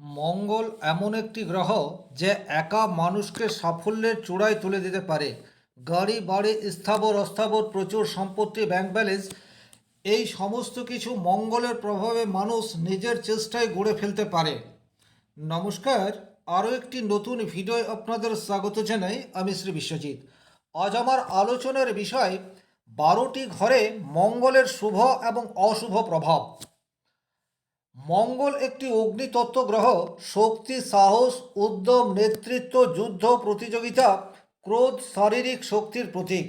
মঙ্গল এমন একটি গ্রহ যে একা মানুষকে সাফল্যের চূড়ায় তুলে দিতে পারে। গাড়ি, বাড়ি, স্থাবর, অস্থাবর, প্রচুর সম্পত্তি ব্যাংক ব্যালেন্স এই সমস্ত কিছু মঙ্গলের প্রভাবে মানুষ নিজের চেষ্টায় গড়ে ফেলতে পারে। নমস্কার, আরও একটি নতুন ভিডিও আপনাদের স্বাগত জানাই আমি শ্রী বিশ্বজিৎ। আজ আমার আলোচনার বিষয়, বারোটি ঘরে মঙ্গলের শুভ এবং অশুভ প্রভাব। মঙ্গল একটি অগ্নিতত্ত্ব গ্রহ শক্তি, সাহস, উদ্যম, নেতৃত্ব, যুদ্ধ, প্রতিযোগিতা, ক্রোধ, শারীরিক শক্তির প্রতীক।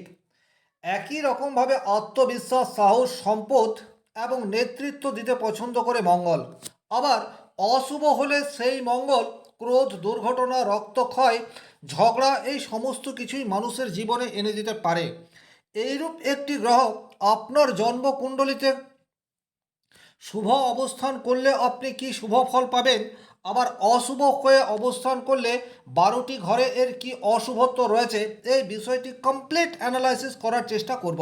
একই রকমভাবে আত্মবিশ্বাস, সাহস, সম্পদ এবং নেতৃত্ব দিতে পছন্দ করে মঙ্গল। আবার অশুভ হলে সেই মঙ্গল, ক্রোধ, দুর্ঘটনা, রক্তক্ষয়, ঝগড়া, এই সমস্ত কিছুই মানুষের জীবনে এনে দিতে পারে। এইরূপ একটি গ্রহ আপনার জন্মকুণ্ডলিতে শুভ অবস্থান করলে আপনি কি শুভ ফল পাবেন? আবার অশুভ হয়ে অবস্থান করলে বারোটি ঘরে এর কি অশুভত্ব রয়েছে? এই বিষয়টি কমপ্লিট অ্যানালাইসিস করার চেষ্টা করব।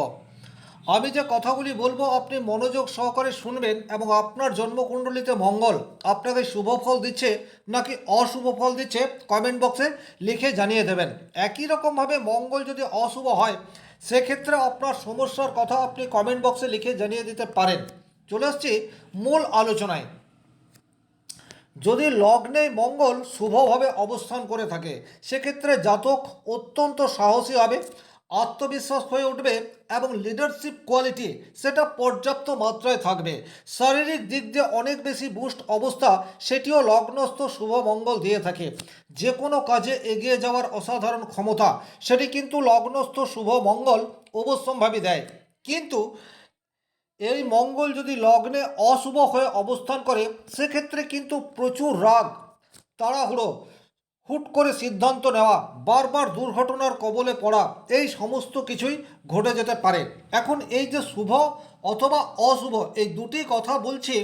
আমি যে কথাগুলি বলব, আপনি মনোযোগ সহকারে শুনবেন এবং আপনার জন্মকুণ্ডলিতে মঙ্গল আপনাকে শুভ ফল দিচ্ছে নাকি অশুভ ফল দিচ্ছে কমেন্ট বক্সে লিখে জানিয়ে দেবেন। একই রকমভাবে মঙ্গল যদি অশুভ হয়, সেক্ষেত্রে আপনার সমস্যার কথা আপনি কমেন্ট বক্সে লিখে জানিয়ে দিতে পারেন। চলে আসছি মূল আলোচনায়। যদি লগ্নে মঙ্গল শুভভাবে অবস্থান করে থাকে, সেক্ষেত্রে জাতক অত্যন্ত সাহসী হবে, আত্মবিশ্বাস হয়ে উঠবে এবং লিডারশিপ কোয়ালিটি সেটা পর্যাপ্ত মাত্রায় থাকবে। শারীরিক দিক দিয়ে অনেক বেশি বুস্ট অবস্থা সেটিও লগ্নস্থ শুভ মঙ্গল দিয়ে থাকে। যে কোনো কাজে এগিয়ে যাওয়ার অসাধারণ ক্ষমতা, সেটি কিন্তু লগ্নস্থ শুভ মঙ্গল অবশ্যম্ভাবী দেয়। কিন্তু এই মঙ্গল যদি লগ্নে অশুভ হয়ে অবস্থান করে, সেক্ষেত্রে কিন্তু প্রচুর রাগ, তাড়াহুড়ো, হুট করে সিদ্ধান্ত নেওয়া, বারবার দুর্ঘটনার কবলে পড়া, এই সমস্ত কিছুই ঘটে যেতে পারে। এখন এই যে শুভ অথবা অশুভ, এই দুটি কথা বলছি,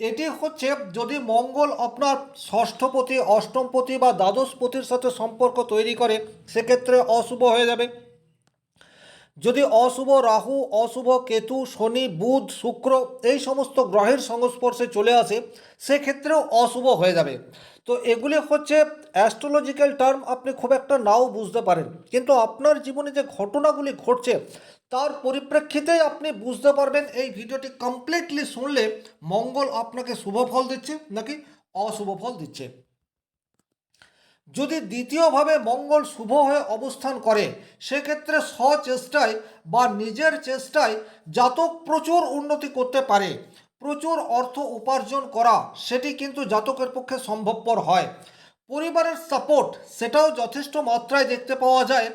এটি হচ্ছে যদি মঙ্গল আপনার ষষ্ঠপতি, অষ্টমপতি বা দ্বাদশপতির সাথে সম্পর্ক তৈরি করে, সেক্ষেত্রে অশুভ হয়ে যাবে। যদি অশুভ রাহু, অশুভ কেতু, শনি, বুধ, শুক্র এই সমস্ত গ্রহের সংস্পর্শে চলে আসে, সেক্ষেত্রেও অশুভ হয়ে যাবে। তো এগুলি হচ্ছে অ্যাস্ট্রোলজিক্যাল টার্ম আপনি খুব একটা নাও বুঝতে পারেন। কিন্তু আপনার জীবনে যে ঘটনাগুলি ঘটছে, তার পরিপ্রেক্ষিতেই আপনি বুঝতে পারবেন, এই ভিডিওটি কমপ্লিটলি শুনলে মঙ্গল আপনাকে শুভ ফল দিচ্ছে নাকি অশুভ ফল দিচ্ছে। যদি দ্বিতীয়ভাবে মঙ্গল শুভ হয়ে অবস্থান করে, সেক্ষেত্রে স্বচেষ্টায় বা নিজের চেষ্টায় জাতক প্রচুর উন্নতি করতে পারে। প্রচুর অর্থ উপার্জন করা, সেটি কিন্তু জাতকের পক্ষে সম্ভবপর হয়। পরিবারের সাপোর্ট, সেটাও যথেষ্ট মাত্রায় দেখতে পাওয়া যায়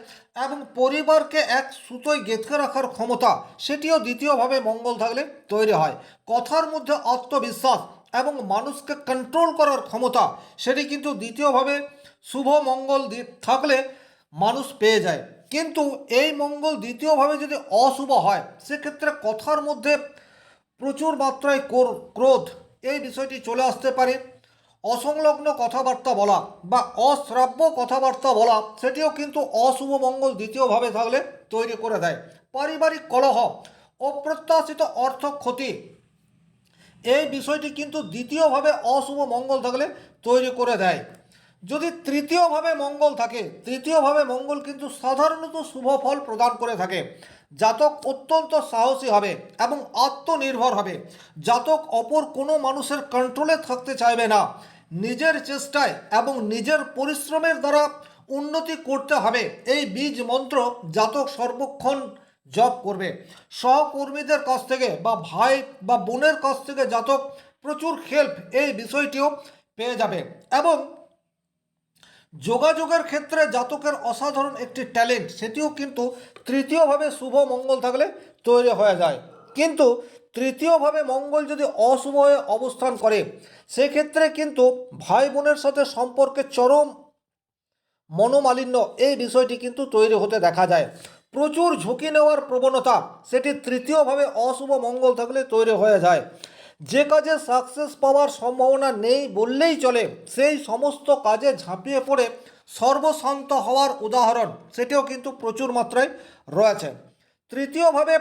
এবং পরিবারকে এক সুতোয় গেঁথে রাখার ক্ষমতা, সেটিও দ্বিতীয়ভাবে মঙ্গল থাকলে তৈরি হয়। কথার মধ্যে আত্মবিশ্বাস এবং মানুষকে কন্ট্রোল করার ক্ষমতা, সেটি কিন্তু দ্বিতীয়ভাবে শুভ মঙ্গল থাকলে মানুষ পেয়ে যায়। কিন্তু এই মঙ্গল দ্বিতীয়ভাবে যদি অশুভ হয়, সেক্ষেত্রে কথার মধ্যে প্রচুর মাত্রায় কোর- ক্রোধ। এই বিষয়টি চলে আসতে পারে। অসংলগ্ন কথাবার্তা বলা বা অশ্রাব্য কথাবার্তা বলা, সেটিও কিন্তু অশুভ মঙ্গল দ্বিতীয়ভাবে থাকলে তৈরি করে দেয়। পারিবারিক কলহ, অপ্রত্যাশিত অর্থ ক্ষতি, এই বিষয়টি কিন্তু দ্বিতীয়ভাবে অশুভ মঙ্গল থাকলে তৈরি করে দেয়। যদি তৃতীয়ভাবে মঙ্গল থাকে, তৃতীয়ভাবে মঙ্গল কিন্তু সাধারণত শুভ ফল প্রদান করে থাকে। জাতক অত্যন্ত সাহসী হবে এবং আত্মনির্ভর হবে। জাতক অপর কোনো মানুষের কন্ট্রোলে থাকতে চাইবে না। নিজের চেষ্টায় এবং নিজের পরিশ্রমের দ্বারা উন্নতি করতে হবে। এই বীজ মন্ত্র জাতক সর্বক্ষণ জব করবে। সহকর্মীদের কাছ থেকে বা ভাই বা বোনের কাছ থেকে জাতক প্রচুর হেল্প এই বিষয়টিও পেয়ে যাবে এবং যোগাযোগের ক্ষেত্রে জাতকের অসাধারণ একটি ট্যালেন্ট, সেটিও কিন্তু তৃতীয়ভাবে শুভ মঙ্গল থাকলে তৈরি হয়ে যায়। কিন্তু তৃতীয়ভাবে মঙ্গল যদি অশুভ হয়ে অবস্থান করে, সেক্ষেত্রে কিন্তু ভাই বোনের সাথে সম্পর্কে চরম মনোমালিন্য এই বিষয়টি কিন্তু তৈরি হতে দেখা যায়। প্রচুর ঝুঁকি নেওয়ার প্রবণতা, সেটি তৃতীয়ভাবে অশুভ মঙ্গল থাকলে তৈরি হয়ে যায়। যে কাজে সাকসেস পাওয়ার সম্ভাবনা নেই বললেই চলে, সেই সমস্ত কাজে ঝাঁপিয়ে পড়ে সর্বশান্ত হওয়ার উদাহরণ, সেটিও কিন্তু প্রচুর মাত্রায় রয়েছে। তৃতীয়ভাবে,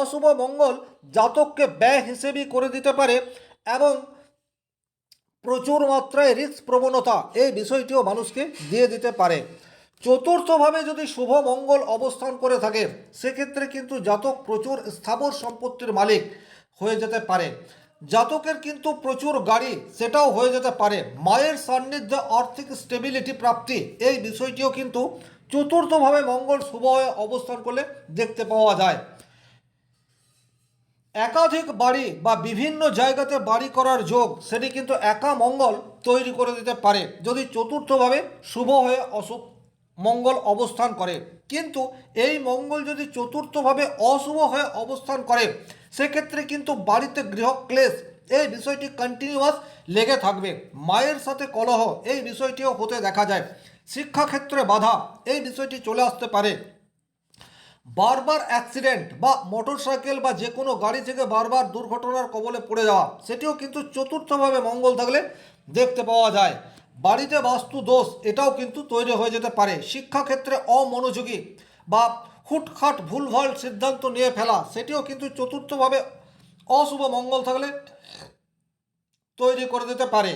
অশুভ মঙ্গল জাতককে ব্যয় হিসেবেই করে দিতে পারে এবং প্রচুর মাত্রায় রিস্ক প্রবণতা, এই বিষয়টিও মানুষকে দিয়ে দিতে পারে। চতুর্থভাবে যদি শুভ মঙ্গল অবস্থান করে থাকে, সেক্ষেত্রে কিন্তু জাতক প্রচুর স্থাবর সম্পত্তির মালিক হয়ে যেতে পারে। জাতকের কিন্তু প্রচুর গাড়ি, সেটাও হয়ে যেতে পারে। মায়ের সান্নিধ্যে, আর্থিক স্টেবিলিটি প্রাপ্তি, এই বিষয়টিও কিন্তু চতুর্থভাবে মঙ্গল শুভ হয়ে অবস্থান করলে দেখতে পাওয়া যায়। একাধিক বাড়ি বা বিভিন্ন জায়গাতে বাড়ি করার যোগ, সেটি কিন্তু একা মঙ্গল তৈরি করে দিতে পারে, যদি চতুর্থভাবে শুভ হয়ে অশুভ মঙ্গল অবস্থান করে। কিন্তু এই মঙ্গল যদি চতুর্থভাবে অশুভ হয়ে অবস্থান করে সেক্ষেত্রে কিন্তু বাড়িতে গৃহক্লেশ, এই বিষয়টি কন্টিনিউয়াস লেগে থাকবে। মায়ের সাথে কলহ, এই বিষয়টিও হতে দেখা যায়। শিক্ষাক্ষেত্রে বাধা, এই বিষয়টি চলে আসতে পারে। বারবার অ্যাক্সিডেন্ট বা মোটরসাইকেল বা যে কোনো গাড়ি থেকে বারবার দুর্ঘটনার কবলে পড়ে যাওয়া, সেটিও কিন্তু চতুর্থভাবে মঙ্গল থাকলে দেখতে পাওয়া যায়। বাড়িতে বাস্তু দোষ এটাও কিন্তু তৈরি হয়ে যেতে পারে। শিক্ষাক্ষেত্রে অমনোযোগী বা হুটখাট ভুলভাল সিদ্ধান্ত নিয়ে ফেলা, সেটিও কিন্তু চতুর্থভাবে অশুভ মঙ্গল থাকলে তৈরি করে দিতে পারে।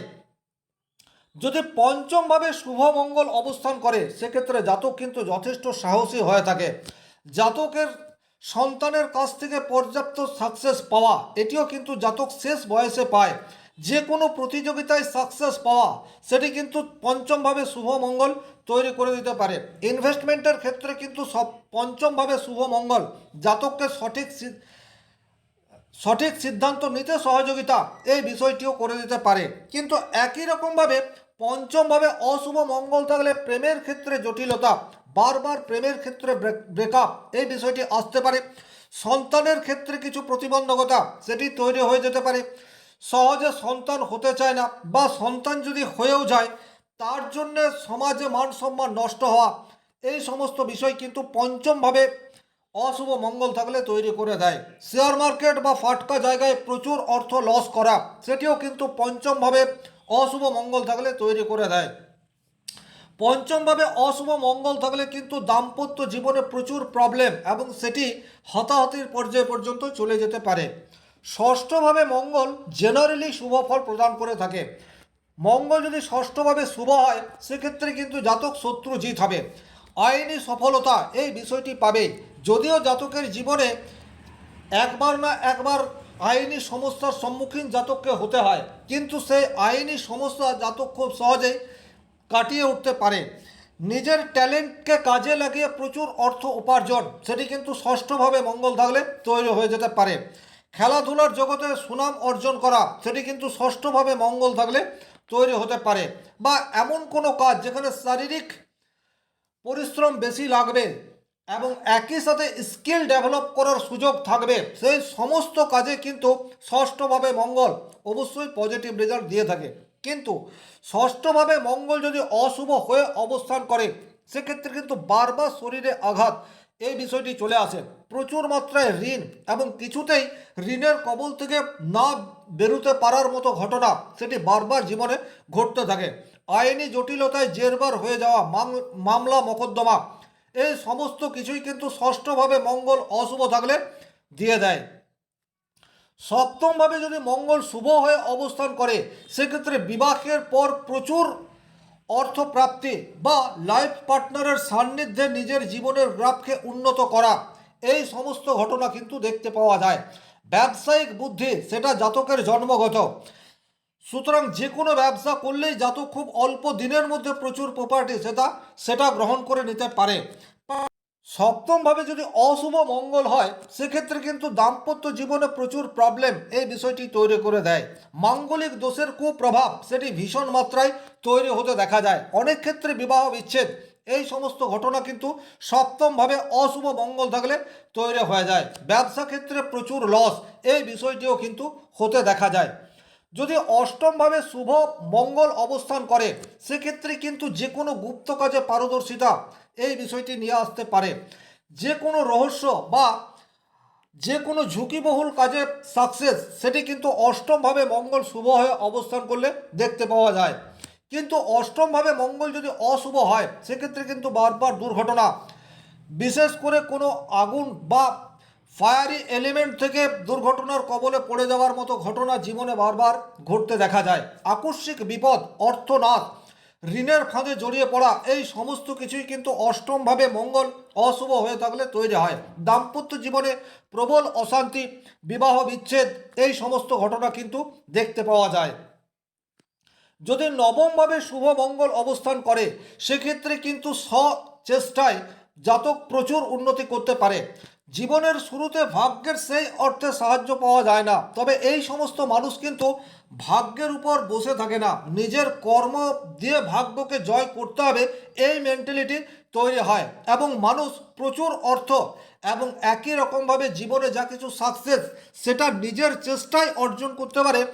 যদি পঞ্চমভাবে শুভ মঙ্গল অবস্থান করে, সেক্ষেত্রে জাতক কিন্তু যথেষ্ট সাহসী হয়ে থাকে। জাতকের সন্তানের কাছ থেকে পর্যাপ্ত সাকসেস পাওয়া, এটিও কিন্তু জাতক শেষ বয়সে পায়। যে কোনো প্রতিযোগিতায় সাকসেস পাওয়া, সেটি কিন্তু পঞ্চমভাবে শুভ মঙ্গল তৈরি করে দিতে পারে। ইনভেস্টমেন্টের ক্ষেত্রে কিন্তু সব পঞ্চমভাবে শুভ মঙ্গল। জাতককে সঠিক সঠিক সিদ্ধান্ত নিতে সহযোগিতা, এই বিষয়টিও করে দিতে পারে। কিন্তু একই রকমভাবে পঞ্চমভাবে অশুভ মঙ্গল থাকলে প্রেমের ক্ষেত্রে জটিলতা, বারবার প্রেমের ক্ষেত্রে ব্রেকআপ এই বিষয়টি আসতে পারে। সন্তানের ক্ষেত্রে কিছু প্রতিবন্ধকতা, সেটি তৈরি হয়ে যেতে পারে। সহজে সন্তান হতে চায় না বা সন্তান যদি হয়েও যায়, তার জন্যে সমাজে মান সম্মান নষ্ট হওয়া, এই সমস্ত বিষয় কিন্তু পঞ্চমভাবে অশুভ মঙ্গল থাকলে তৈরি করে দেয়। শেয়ার মার্কেট বা ফাটকা জায়গায় প্রচুর অর্থ লস করা, সেটিও কিন্তু পঞ্চমভাবে অশুভ মঙ্গল থাকলে তৈরি করে দেয়। পঞ্চমভাবে অশুভ মঙ্গল থাকলে কিন্তু দাম্পত্য জীবনে প্রচুর প্রবলেম এবং সেটি হতাহতির পর্যায় পর্যন্ত চলে যেতে পারে। ষষ্ঠভাবে মঙ্গল জেনারেলি শুভ ফল প্রদান করে থাকে। মঙ্গল যদি ষষ্ঠভাবে শুভ হয়, সেক্ষেত্রে কিন্তু জাতক শত্রু জিত হবে। আইনি সফলতা এই বিষয়টি পাবে যদিও জাতকের জীবনে একবার না একবার আইনি সমস্যার সম্মুখীন জাতককে হতে হয়, কিন্তু সেই আইনি সমস্যা জাতক খুব সহজেই কাটিয়ে উঠতে পারে। নিজের ট্যালেন্টকে কাজে লাগিয়ে প্রচুর অর্থ উপার্জন, সেটি কিন্তু ষষ্ঠভাবে মঙ্গল থাকলে তৈরি হয়ে যেতে পারে। খেলাধুলার জগতে সুনাম অর্জন করা, সেটি কিন্তু ষষ্ঠভাবে মঙ্গল থাকলে তৈরি হতে পারে বা এমন কোনো কাজ যেখানে শারীরিক পরিশ্রম বেশি লাগবে এবং একই সাথে স্কিল ডেভেলপ করার সুযোগ থাকবে। সেই সমস্ত কাজে কিন্তু ষষ্ঠভাবে মঙ্গল অবশ্যই পজিটিভ রেজাল্ট দিয়ে থাকে। কিন্তু ষষ্ঠভাবে মঙ্গল যদি অশুভ হয়ে অবস্থান করে, সেক্ষেত্রে কিন্তু বারবার শরীরে আঘাত এই বিষয়টি চলে আসে। প্রচুর মাত্রায় ঋণ এবং কিছুতেই ঋণের কবল থেকে না বেরোতে পারার মতো ঘটনা সেটি বারবার জীবনে ঘটতে থাকে। আইনি জটিলতায় জেরবার হয়ে যাওয়া মাম- মামলা মোকদ্দমা, এই সমস্ত কিছুই কিন্তু ষষ্ঠভাবে মঙ্গল অশুভ থাকলে দিয়ে দেয়। সপ্তমভাবে যদি মঙ্গল শুভ হয়ে অবস্থান করে, সেক্ষেত্রে বিবাহের পর প্রচুর অর্থপ্রাপ্তি বা লাইফ পার্টনারের সান্নিধ্যে নিজের জীবনের গ্রাফকে উন্নত করা। এই সমস্ত ঘটনা কিন্তু দেখতে পাওয়া যায়। ব্যবসায়িক বুদ্ধি, সেটা জাতকের জন্মগত। সুতরাং যে কোনো ব্যবসা করলেই জাতক খুব অল্প দিনের মধ্যে প্রচুর প্রপার্টি সেটা সেটা গ্রহণ করে নিতে পারে। সপ্তমভাবে যদি অশুভ মঙ্গল হয়, সেক্ষেত্রে কিন্তু দাম্পত্য জীবনে প্রচুর প্রবলেম এই বিষয়টি তৈরি করে দেয়। মাঙ্গলিক দোষের কুপ্রভাব সেটি ভীষণ মাত্রায় তৈরি হতে দেখা যায়। অনেক ক্ষেত্রে বিবাহ বিচ্ছেদ, এই সমস্ত ঘটনা কিন্তু সপ্তমভাবে অশুভ মঙ্গল থাকলে তৈরি হয়ে যায়। ব্যবসা ক্ষেত্রে প্রচুর লস এই বিষয়টিও কিন্তু হতে দেখা যায়। যদি অষ্টমভাবে শুভ মঙ্গল অবস্থান করে, সেক্ষেত্রে কিন্তু যে কোনো গুপ্ত কাজে পারদর্শিতা এই বিষয়টি নিয়ে আসতে পারে। যে কোনো রহস্য বা যে কোনো ঝুঁকিবহুল কাজে সাকসেস সেটি কিন্তু অষ্টমভাবে মঙ্গল শুভ হয়ে অবস্থান করলে দেখতে পাওয়া যায়। কিন্তু অষ্টমভাবে মঙ্গল যদি অশুভ হয়, সেক্ষেত্রে কিন্তু বারবার দুর্ঘটনা। বিশেষ করে কোনো আগুন বা ফায়ারি এলিমেন্ট থেকে দুর্ঘটনার কবলে পড়ে যাওয়ার মতো ঘটনা জীবনে বারবার ঘটতে দেখা যায়। আকস্মিক বিপদ অর্থনাথ ঋণের ফাঁদে জড়িয়ে পড়া এই সমস্ত কিছুই কিন্তু অষ্টমভাবে মঙ্গল অশুভ হয়ে থাকলে তৈরি হয়। দাম্পত্য জীবনে প্রবল অশান্তি, বিবাহ বিচ্ছেদ, এই সমস্ত ঘটনা কিন্তু দেখতে পাওয়া যায়। যদি নবমভাবে শুভ মঙ্গল অবস্থান করে, সেক্ষেত্রে কিন্তু স্বচেষ্টায় জাতক প্রচুর উন্নতি করতে পারে। জীবনের শুরুতে ভাগ্যের সেই অর্থে সাহায্য পাওয়া যায় না। তবে এই সমস্ত মানুষ কিন্তু ভাগ্যের উপর বসে থাকে না। নিজের কর্ম দিয়ে ভাগ্যকে জয় করতে হবে, এই মেন্টালিটি তৈরি হয় এবং মানুষ প্রচুর অর্থ এবং একই রকমভাবে জীবনে যা কিছু সাকসেস সেটা নিজের চেষ্টায় অর্জন করতে পারে।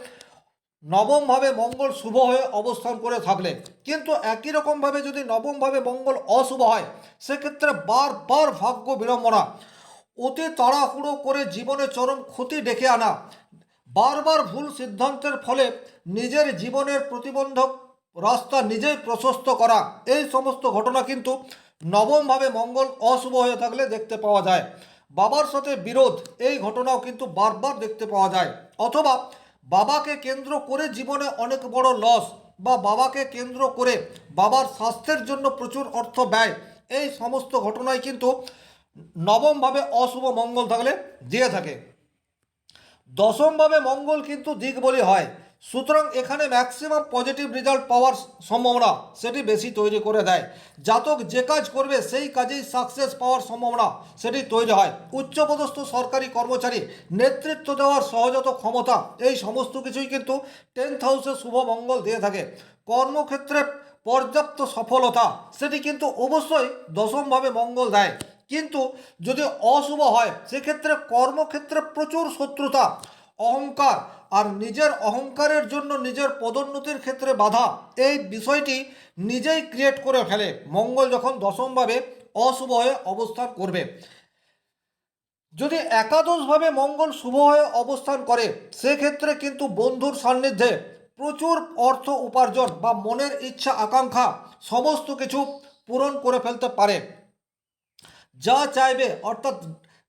নবমভাবে মঙ্গল শুভ হয়ে অবস্থান করে থাকলে। কিন্তু একই রকমভাবে যদি নবমভাবে মঙ্গল অশুভ হয়, সেক্ষেত্রে বারবার ভাগ্য বিড়ম্বনা। অতি তাড়াহুড়ো করে জীবনে চরম ক্ষতি ডেকে আনা। বারবার ভুল সিদ্ধান্তের ফলে নিজের জীবনের প্রতিবন্ধক রাস্তা নিজেই প্রশস্ত করা, এই সমস্ত ঘটনা কিন্তু নবমভাবে মঙ্গল অশুভ হয়ে থাকলে দেখতে পাওয়া যায়। বাবার সাথে বিরোধ, এই ঘটনাও কিন্তু বারবার দেখতে পাওয়া যায়। অথবা বাবাকে কেন্দ্র করে জীবনে অনেক বড় লস বা বাবাকে কেন্দ্র করে বাবার স্বাস্থ্যের জন্য প্রচুর অর্থ ব্যয়, এই সমস্ত ঘটনাই কিন্তু নবমভাবে অশুভ মঙ্গল থাকলে দিয়ে থাকে। দশমভাবে মঙ্গল কিন্তু দিক বলি হয়। সুতরাং এখানে ম্যাক্সিমাম পজিটিভ রেজাল্ট পাওয়ার সম্ভাবনা সেটি বেশি তৈরি করে দেয়। জাতক যে কাজ করবে সেই কাজেই সাকসেস পাওয়ার সম্ভাবনা সেটি তৈরি হয়। উচ্চপদস্থ সরকারি কর্মচারী নেতৃত্ব দেওয়ার সহজাত ক্ষমতা, এই সমস্ত কিছুই কিন্তু টেন্থ হাউসে শুভ মঙ্গল দিয়ে থাকে। কর্মক্ষেত্রে পর্যাপ্ত সফলতা, সেটি কিন্তু অবশ্যই দশমভাবে মঙ্গল দেয়। কিন্তু যদি অশুভ হয়, সেক্ষেত্রে কর্মক্ষেত্রে প্রচুর শত্রুতা, অহংকার আর নিজের অহংকারের জন্য নিজের পদোন্নতির ক্ষেত্রে বাধা, এই বিষয়টি নিজেই ক্রিয়েট করে ফেলে। মঙ্গল যখন দশমভাবে অশুভ হয়ে অবস্থান করবে। যদি একাদশভাবে মঙ্গল শুভ হয়ে অবস্থান করে, সেক্ষেত্রে কিন্তু বন্ধুর সান্নিধ্যে প্রচুর অর্থ উপার্জন বা মনের ইচ্ছা, আকাঙ্ক্ষা, সমস্ত কিছু পূরণ করে ফেলতে পারে। যা চাইবে, অর্থাৎ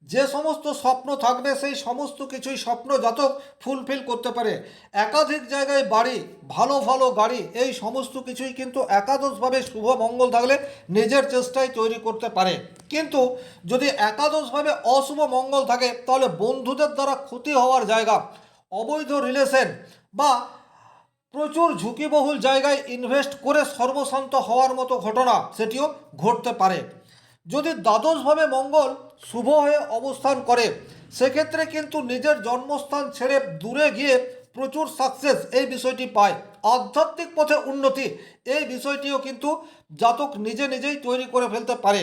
যে সমস্ত স্বপ্ন থাকবে, সেই সমস্ত কিছুই স্বপ্ন জাতক ফুলফিল করতে পারে। একাধিক জায়গায় বাড়ি, ভালো ভালো গাড়ি, এই সমস্ত কিছুই কিন্তু একাদশভাবে শুভ মঙ্গল থাকলে নিজের চেষ্টায় তৈরি করতে পারে। কিন্তু যদি একাদশভাবে অশুভ মঙ্গল থাকে, তাহলে বন্ধুদের দ্বারা ক্ষতি হওয়ার জায়গা, অবৈধ রিলেশন বা প্রচুর ঝুঁকিবহুল জায়গায় ইনভেস্ট করে সর্বশান্ত হওয়ার মতো ঘটনা, সেটিও ঘটতে পারে। যদি দ্বাদশভাবে মঙ্গল শুভ হয়ে অবস্থান করে, সেক্ষেত্রে কিন্তু নিজের জন্মস্থান ছেড়ে দূরে গিয়ে প্রচুর সাকসেস এই বিষয়টি পায়। আধ্যাত্মিক পথে উন্নতি, এই বিষয়টিও কিন্তু জাতক নিজে নিজেই তৈরি করে ফেলতে পারে।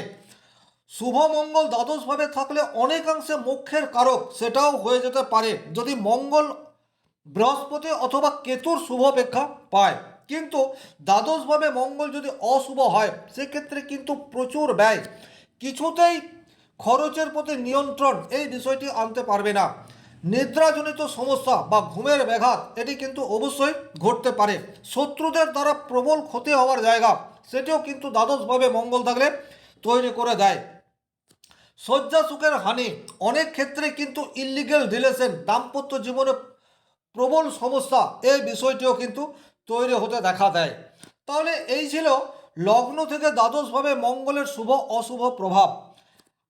শুভ মঙ্গল দ্বাদশভাবে থাকলে অনেকাংশে মোক্ষের কারক সেটাও হয়ে যেতে পারে, যদি মঙ্গল বৃহস্পতি অথবা কেতুর শুভপেক্ষা পায়। কিন্তু দ্বাদশভাবে মঙ্গল যদি অশুভ হয়, সেক্ষেত্রে কিন্তু প্রচুর ব্যয়। কিছুতেই খরচের প্রতি নিয়ন্ত্রণ এই বিষয়টি আনতে পারবে না। নিদ্রাজনিত সমস্যা বা ঘুমের ব্যাঘাত, এটি কিন্তু অবশ্যই ঘটতে পারে। শত্রুদের দ্বারা প্রবল ক্ষতি হওয়ার জায়গা, সেটিও কিন্তু দ্বাদশভাবে মঙ্গল থাকলে তৈরি করে দেয়। শয্যা সুখের হানি, অনেক ক্ষেত্রে কিন্তু ইলিগেল রিলেশন, দাম্পত্য জীবনে প্রবল সমস্যা, এই বিষয়টিও কিন্তু তৈরি হতে দেখা দেয়। তাহলে এই ছিল লগ্ন থেকে দ্বাদশভাবে মঙ্গলের শুভ, অশুভ প্রভাব।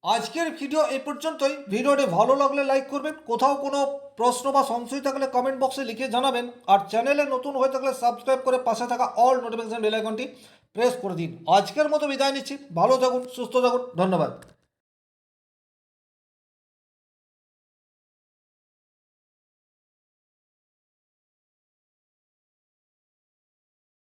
আজকের ভিডিও এ পর্যন্তই। ভিডিওটি ভালো লাগলে লাইক করবেন। কোথাও কোনো প্রশ্ন বা সংশয় থাকলে কমেন্ট বক্সে লিখে জানাবেন। আর চ্যানেলে নতুন হয়ে থাকলে সাবস্ক্রাইব করে পাশে থাকা অল নোটিফিকেশন বেল প্রেস করে দিন। আজকের মতো বিদায় নিচ্ছি। ভালো থাকুন, সুস্থ থাকুন। ধন্যবাদ।